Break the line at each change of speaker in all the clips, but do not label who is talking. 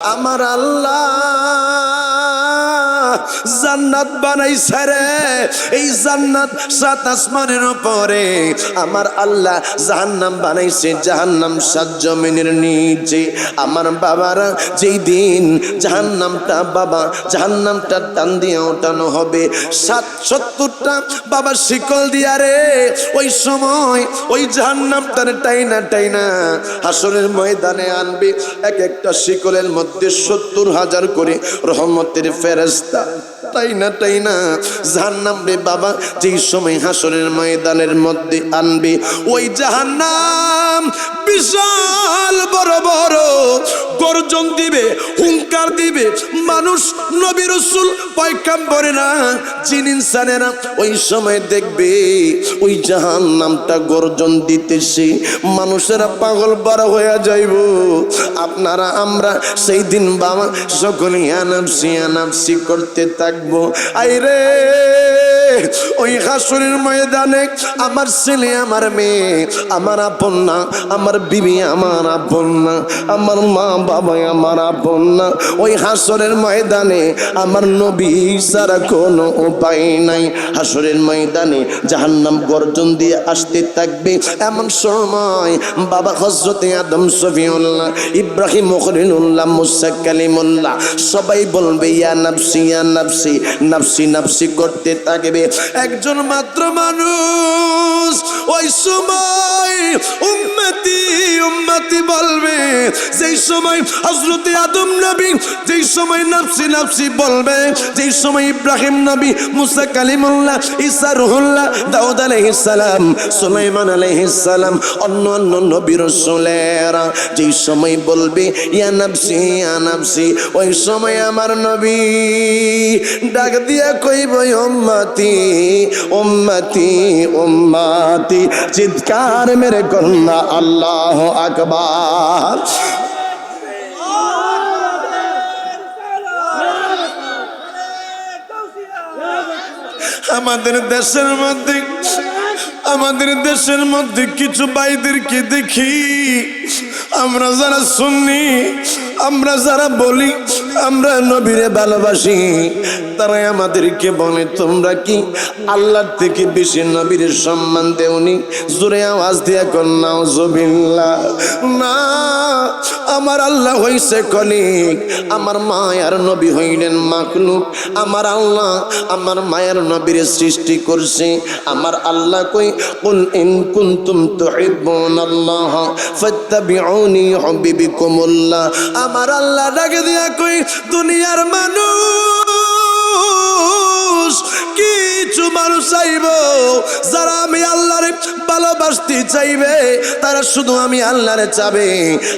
আমার আল্লাহ জান্নাত বানাইছে রে। এই জান্নাত সাত আসমানের উপরে। আমার আল্লাহ জাহান্নাম বানাইছে, জাহান্নাম সাত জমিনের নিচে। আমার বাবারা যেই দিন জাহান্নামটা, বাবা জাহান্নামটা টান দিয়ে ওঠানো হবে সাত সত্তরটা বাবা শিকল দিয়া রে। ওই সময় ওই জাহান্নামটার টাইনা টাইনা হাসরের ময়দানে আনবে। এক একটা শিকলের মধ্যে সত্তর হাজার করে রহমতের ফেরেস্তা তাই না তাই না জাহান্নাম রে বাবা, যেই সময় হাসরের ময়দানের মধ্যে আনবে, ওই জাহান্নাম বিশাল বড় বড় গর্জন দিবে, হুঙ্কার দিবে। মানুষ নবী রসুল পয়কাম্বরে না, জিন ইনসানেরা ওই সময় দেখবে, ওই জাহান নামটা গর্জন দিতেছে। মানুষেরা পাগল বাড়া হয়ে যাইব। আপনারা, আমরা সেই দিন বাবা সকলে আনাপসি আনাপসি করতে থাকব। আইরে, ওই হাসুরের ময়দানে আমার ছেলে, আমার মেয়ে, আমার আপন না, আমার বিবি, আমার আপন না, আমার মা বাবা আমার আপন না। ওই হাসরের ময়দানে আমার নবী সারা কোনো উপায় নাই। হাসরের ময়দানে জাহান্নাম গর্জন দিয়ে আসতে থাকবে এমন সময় বাবা হজরতে আদম সফিউল্লাহ, ইব্রাহিম মখরিনুল্লাহ, মুসা কালিমুল্লাহ সবাই বলবে, ইয়া নাফসি ইয়া নাফসি। নাফসি নাফসি করতে থাকবে। একজন মাত্র মানুষ ওই সময় উম্মতি উম্মতি বলবে, যেই সময় হজরতে আদম নবী, যেই সময় নাফসি নাফসি বলবে, যেই সময় ইব্রাহিম নবী, মুসা কালিমুল্লাহ, ঈসা রুহুল্লাহ, দাউদ আলাইহিস সালাম, সুলাইমান আলাইহিস অন্য অন্য নবী রাসূলেরা যেই সময় বলবে, ইয়া নাফসি ইয়া নাফসি, ওই সময় আমার নবী ডাক দিয়া কইব উম্মতি উম্মতি উম্মতি, চিৎকার মেরে কন্যা আল্লাহ আমাদের দেশের মধ্যে, আমাদের দেশের মধ্যে কিছু ভাইদেরকে দেখি। আমরা যারা শুনি আমরা যারা বলি, আমরা নবীরে ভালোবাসি। তারাই আমাদেরকে বলে, তোমরা কি আল্লাহর থেকে বেশি নবীর সম্মান দেওনি? জোরে আওয়াজ দিয়া কন্যাও জবিল্লা না, আমার আল্লাহ হইছে কলিক। আমার মায়ার নবী হইলেন মাকলুক আমার আল্লাহ আমার মায়ের নবীর সৃষ্টি করছে। আমার আল্লাহ কই, কুল ইন কুনতুম তুহিব্বুন আল্লাহ ফাত্তাবিউনি ইউহিব্বুকুমুল্লাহ আমার আল্লাহ ডাকে দিয়া কই, দুনিয়ার মানুষ কি কিছু মানুষ চাইব, যারা আমি আল্লাহরে ভালোবাসতে চাইবে, তারা শুধু আমি আল্লাহরে চাবে,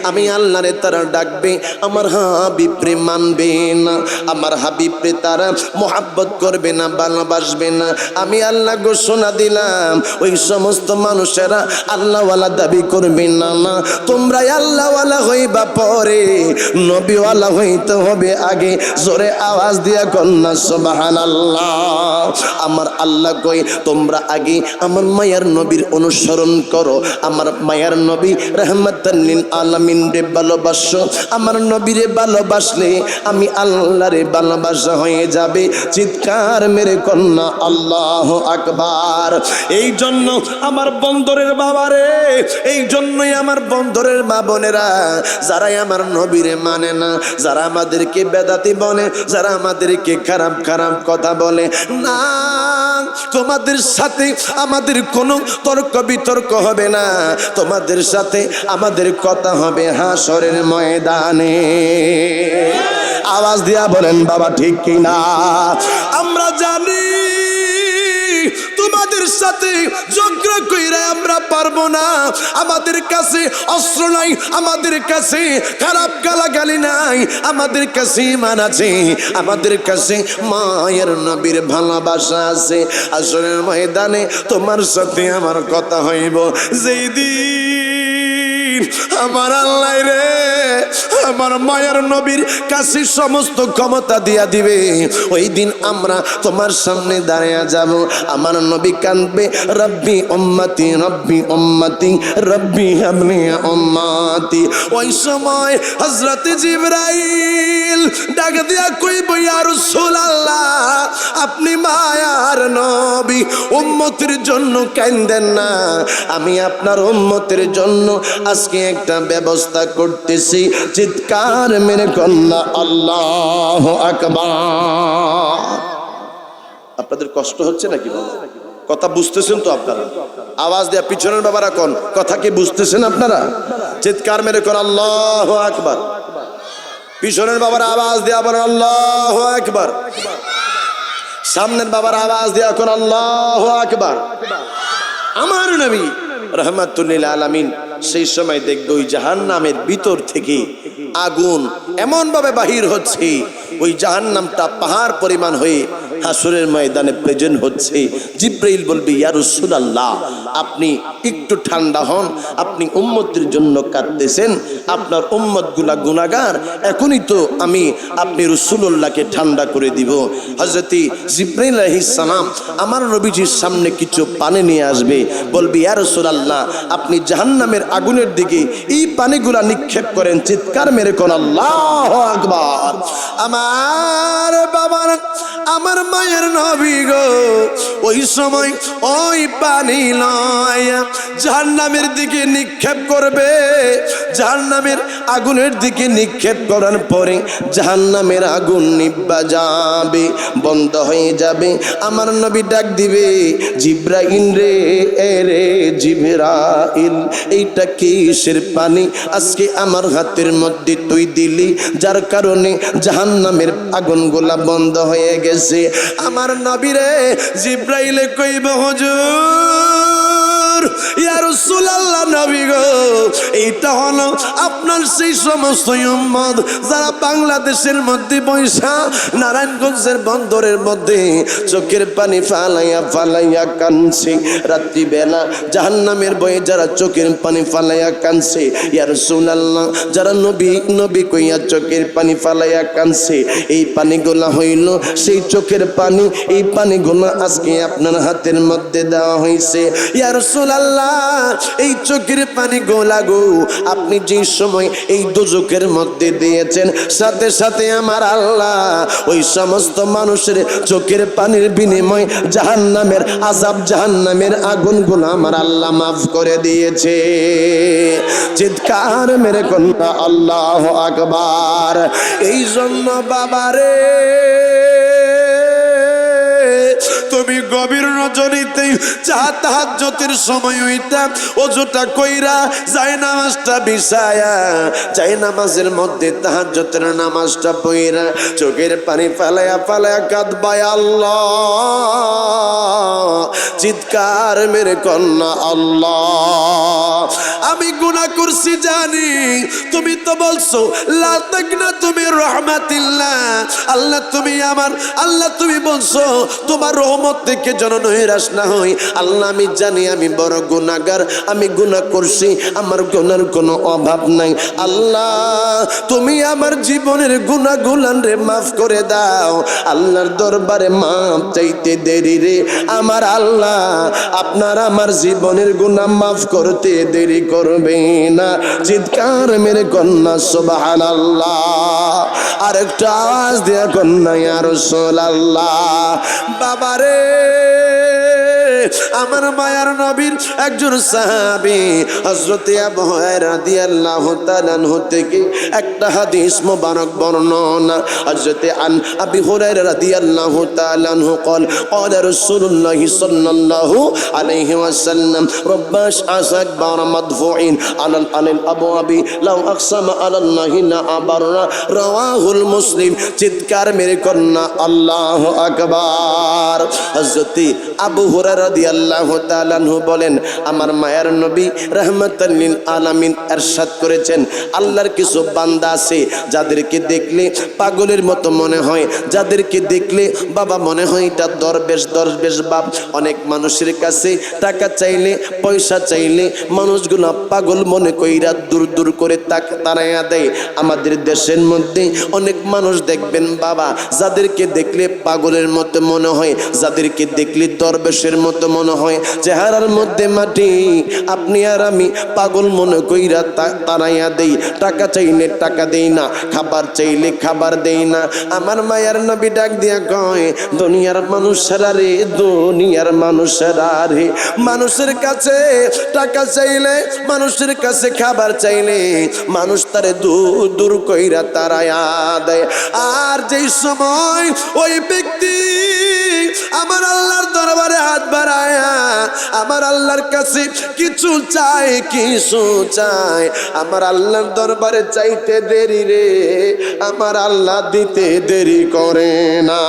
আমি আল্লাহরে তারা ডাকবে, আমার হাবিবরে মানবে না, আমার হাবিবরে তারা মোহাব্বত করবে না, ভালোবাসবে না। আমি আল্লাহ ঘোষণা দিলাম, ওই সমস্ত মানুষেরা আল্লাহওয়ালা দাবি করবে না না। তোমরা আল্লাহওয়ালা হইবা পরে, নবীওয়ালা হইতে হবে আগে। জোরে আওয়াজ দিয়া কন্যা সোবাহান আল্লাহ আমার আল্লাহ কই, তোমরা আগে আমার মায়ার নবীর অনুসরণ করো। আমার মায়ার নবী রহমতাল্লিল আলামিন রে ভালোবাসো। আমার নবীরে ভালোবাসলে আমি আল্লাহরে ভালোবাসা হয়ে যাবে। চিৎকার মেরে কন্যা আল্লাহ আকবার। এই জন্য আমার বন্দরের বাবারে এই জন্যই আমার বন্দরের মা বোনেরা, যারাই আমার নবীরে মানে না, যারা আমাদেরকে বেদাতি বলে যারা আমাদেরকে খারাপ খারাপ কথা বলে, না তোমাদের সাথে আমাদের কোনো তর্ক বিতর্ক হবে না। তোমাদের সাথে আমাদের কথা হবে হাসরের ময়দানে। আওয়াজ দিয়া বলেন, বাবা, ঠিক কিনা? আমরা জানি সাথে যজ্ঞ কইরা আমরা পারব না। আমাদের কাছে অস্ত্র নাই, আমাদের কাছে খারাপ গালাগালি নাই, আমাদের কাছে ইমান আছে, আমাদের কাছে মায়ের নবীর ভালোবাসা আছে। আসলে ময়দানে তোমার সাথে আমার কথা হইব। যেই দিন আমার আল্লাহ রে, আমার মায়ের নবীর কাছে সমস্ত ক্ষমতা দিয়া দিবে। ওই দিন আমরা তোমার সামনে দাঁড়িয়ে যাব। আমার নবী কানবে রব্বি উম্মতি রব্বি উম্মতি, রব্বি হাবলি উম্মতি। ওই সময় হযরত জিবরাইল ডাক দিয়া কই কইব, ইয়া রাসূলুল্লাহ, আপনি মায়ার নবী, উম্মতের জন্য কান্দেন না। আমি আপনার উম্মতের জন্য আজকে একটা ব্যবস্থা করতেছি। চিৎকার মেরে কন্যা, আল্লাহ আকবার। আপনাদের কষ্ট হচ্ছে নাকি কথা বুঝতেছেন তো আপনারা? আওয়াজ দেয়া, পিছনের বাবারা কোন? কথা কি বুঝতেছেন আপনারা? চিৎকার মেরে কোন আল্লাহ আকবার। পিছনের বাবার আওয়াজ দেয়া বলেন, আল্লাহ আকবার। সামনের বাবার আওয়াজ দেয়া কোন আল্লাহ আকবার। আমার নবী, রহমাতুল্লিল আলামিন সেই সময় দেখবে ওই জাহান নামের ভিতর থেকে আগুন এমন ভাবে বাহির হচ্ছে, ওই জাহান নামটা পাহাড় পরিমাণ হয়ে হাসুরের ময়দানে প্রেজেন্ট হচ্ছে। জিব্রাইল বলবে, ইয়া রাসূলুল্লাহ, আপনি একটু ঠান্ডা হন, আপনি উম্মতের জন্য কাঁদতেছেন, আপনার উম্মতগুলা গুনাগার এখনই তো আমি আপনি রসুল্লাহকে ঠান্ডা করে দিব। হজরতি জিব্রাইল সালাম আমার নবীজির সামনে কিছু পানি নিয়ে আসবে, বলবি, ইয়া রাসূলুল্লাহ, আপনি জাহান্নামের আগুনের দিকে এই পানিগুলা নিক্ষেপ করেন, চিৎকার মেরে কোন আল্লাহ আকবার। আমার আমার মায়ের নবী গো। ওই সময় ওই পানি নয় জাহান্নামের দিকে নিক্ষেপ করবে। জাহান্নামের আগুনের দিকে নিক্ষেপ করার পরে জাহান্নামের আগুন নিব্বা যাবে, বন্ধ হয়ে যাবে। আমার নবী ডাক দিবে, জিব্রাইল রে, এ রে জিব্রাইল, এইটা কিসের পানি? আজকে আমার হাতের মধ্যে তুই দিলি, যার কারণে জাহান্নামের আগুন গোলা বন্ধ হয়ে গেছে। আমার নবীরে জিব্রাইলে কইব হুজুর। নবী গো। এইটা আপনার সেই সমস্ত যারা বাংলাদেশের মধ্যে বৈশা, নারায়ণগঞ্জের বন্দরের মধ্যে চোখের পানি ফালাইয়া ফালাইয়া কানছে। রাত্রিবেলা জাহান্নামের বয়ে যারা চোখের পানি ফালাইয়া কানছে, ইয়া রাসূলুল্লাহ যারা নবী নবী কইয়া চোখের পানি ফালাইয়া কানছে, এই পানিগুলা হইল সেই চোখের পানি, এই পানিগুলো আজকে আপনার হাতের মধ্যে দেওয়া হয়েছে ইয়া রাসূলুল্লাহ এই চোখের পানি গোলা গো। আপনি যে সময় এই দুজকের মধ্যে দিয়েছেন, সাথে সাথে আমার আল্লাহ ওই সমস্ত মানুষের চোখের পানির বিনিময় জাহান্নামের আজাব জাহান জাহান্নামের আগুনগুলো আমার আল্লাহ মাফ করে দিয়েছে। চিৎকার মেরে কন্যা আল্লাহ আকবার। এই জন্য বাবারে তুমি গভীর রজনীতে চা তাহাজ্জতের সময় ওইটা ওজোটা কইরা যায় নামাজটা বিছায়া যায় নামাজের মধ্যে তাহাজ্জতের নামাজটা পইরা চোখের পানি ফালায়া ফালায়া কাঁদবায় আল্লাহ। চিৎকার মেরে কন্যা আল্লাহ। আমি গুনাহ করছি জানি, তুমি তো বলছো তাকনা তুমি রহমাতিল্লাহ। আল্লাহ তুমি আমার, আল্লাহ তুমি বলছো, তোমার রহমত থেকে যেন নৈরাশ না হই আল্লাহ, আমি জানি আমি বড় গুনাহগার, আমি গুনাহ করছি, আমার গুনার কোনো অভাব নাই। আল্লাহ, তুমি আমার জীবনের গুনাহগুলান রে মাফ করে দাও। আল্লাহর দরবারে মাফ চাইতে দেরি রে। আমার আল্লাহ, আপনার আমার জীবনের গুনাহ মাফ করতে দেরি করবে না। চিৎকার মেরে কন্যা সুবহান আল্লাহ আর একটা আওয়াজ দেয়া কন্যা আর আল্লাহ বাবারে Aê! আমার মায়ার নবীর একজন সাহাবী হযরতে আবু হুরায়রা রাদিয়াল্লাহু তাআলা আনহু থেকে একটা হাদিস মোবারক বর্ণনা হযরতে আন আবি হুরায়রা রাদিয়াল্লাহু তাআলা আনহু قال قال رسول الله صلى الله عليه وسلم رباش أكبر مدفوعين على على الأبواب لو أقسم على الله لا أبر رواه المسلم চিৎকার মেরে কন্যা আল্লাহ আকবার হযরতে আবু হুরায়রা বলেন, আমার মায়ার নবী রাহমাতাল্লিল আলামিন এরশাদ করেছেন। আল্লাহর কিছু বান্দা আছে যাদেরকে দেখলে পাগলের মতো মনে হয়, যাদেরকে দেখলে বাবা মনে হয় এটা দরবেশ দরবেশ বাপ। অনেক মানুষের কাছে টাকা চাইলে, পয়সা চাইলে মানুষগুলো পাগল মনে কইরা দূর দূর করে তাক, তারাইয়া দেয়। আমাদের দেশের মধ্যে অনেক মানুষ দেখবেন বাবা, যাদেরকে দেখলে পাগলের মতো মনে হয়, যাদেরকে দেখলে দরবেশের মতো মনে হয়। চেহারার মধ্যে মাটি। আপনি আর আমি পাগল মনে কইরা তারাইয়া দেই। টাকা চাইলে টাকা দেই না, খাবার চাইলে খাবার দেই না। আমার মায়ের নবী ডাক দিয়া কয়, দুনিয়ার মানুষেরা রে, দুনিয়ার মানুষেরা রে। মানুষের কাছে টাকা চাইলে, মানুষের কাছে খাবার চাইলে, মানুষ তারে দূর দূর কইরা তারায়া দেয়। আর যেই সময় ওই ব্যক্তি আমার আল্লাহর দরবারে হাত বাড়ায়া, আমার আল্লাহর কাছে কিছু চাই কিছু চাই। আমার আল্লাহর দরবারে চাইতে দেরি রে, আমার আল্লাহ দিতে দেরি করে না।